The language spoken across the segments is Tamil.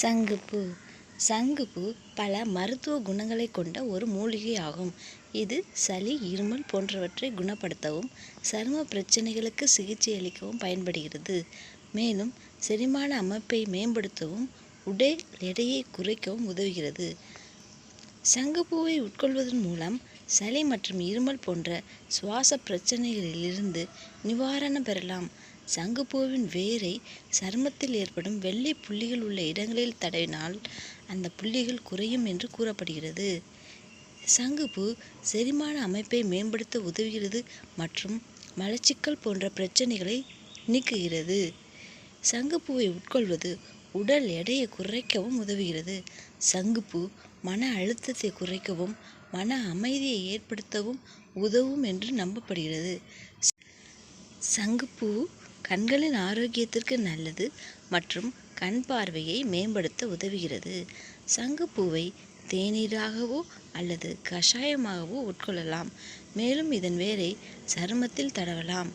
சங்குப்பூ. சங்குப்பூ பல மருத்துவ குணங்களை கொண்ட ஒரு மூலிகை ஆகும் இது சளி இருமல் போன்றவற்றை குணப்படுத்தவும் சரும பிரச்சனைகளுக்கு சிகிச்சை அளிக்கவும் பயன்படுகிறது. மேலும் செரிமான அமைப்பை மேம்படுத்தவும் உடல் எடையை குறைக்கவும் உதவுகிறது. சங்குப்பூவை உட்கொள்வதன் மூலம் சளி மற்றும் இருமல் போன்ற சுவாச பிரச்சனைகளிலிருந்து நிவாரணம் பெறலாம். சங்குப்பூவின் வேரை சருமத்தில் ஏற்படும் வெள்ளை புள்ளிகள் உள்ள இடங்களில் தடவினால் அந்த புள்ளிகள் குறையும் என்று கூறப்படுகிறது. சங்குப்பூ செரிமான அமைப்பை மேம்படுத்த உதவுகிறது மற்றும் மலச்சிக்கல் போன்ற பிரச்சனைகளை நீக்குகிறது. சங்குப்பூவை உட்கொள்வது உடல் எடையை குறைக்கவும் உதவுகிறது. சங்குப்பூ மன அழுத்தத்தை குறைக்கவும் மன அமைதியை ஏற்படுத்தவும் உதவும் என்று நம்பப்படுகிறது. சங்குப்பூ கண்களின் ஆரோக்கியத்திற்கு நல்லது மற்றும் கண் பார்வையை மேம்படுத்த உதவுகிறது. சங்குப்பூவை தேநீராகவோ அல்லது கஷாயமாகவோ உட்கொள்ளலாம். மேலும் இதன் வேரை சருமத்தில் தடவலாம்.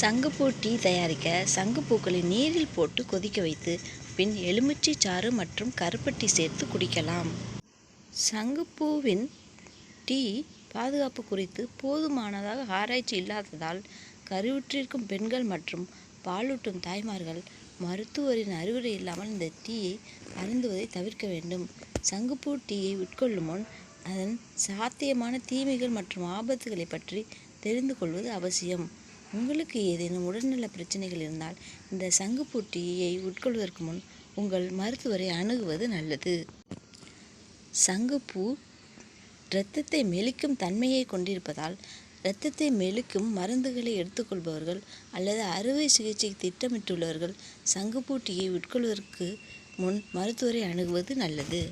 சங்குப்பூ டீ தயாரிக்க சங்குப்பூக்களை நீரில் போட்டு கொதிக்க வைத்து பின் எலுமிச்சை சாறு மற்றும் கருப்பட்டி சேர்த்து குடிக்கலாம். சங்குப்பூவின் டீ பாதுகாப்பு குறித்து போதுமானதாக ஆராய்ச்சி இல்லாததால் கருவுற்றிருக்கும் பெண்கள் மற்றும் பாலூட்டும் தாய்மார்கள் மருத்துவரின் அறிவுரை இல்லாமல் இந்த டீயை அருந்துவதை தவிர்க்க வேண்டும். சங்குப்பூ டீயை உட்கொள்ளும் முன் அதன் சாத்தியமான தீமைகள் மற்றும் ஆபத்துகளை பற்றி தெரிந்து கொள்வது அவசியம். உங்களுக்கு ஏதேனும் உடல்நல பிரச்சனைகள் இருந்தால் இந்த சங்குப்பூ டீயை உட்கொள்வதற்கு முன் உங்கள் மருத்துவரை அணுகுவது நல்லது. சங்குப்பூ இரத்தத்தை மெலிக்கும் தன்மையை கொண்டிருப்பதால் இரத்தத்தை மெழுக்கும் மருந்துகளை எடுத்துக்கொள்பவர்கள் அல்லது அறுவை சிகிச்சை திட்டமிட்டுள்ளவர்கள் சங்குப்பூட்டியை உட்கொள்வதற்கு முன் மருத்துவரை அணுகுவது நல்லது.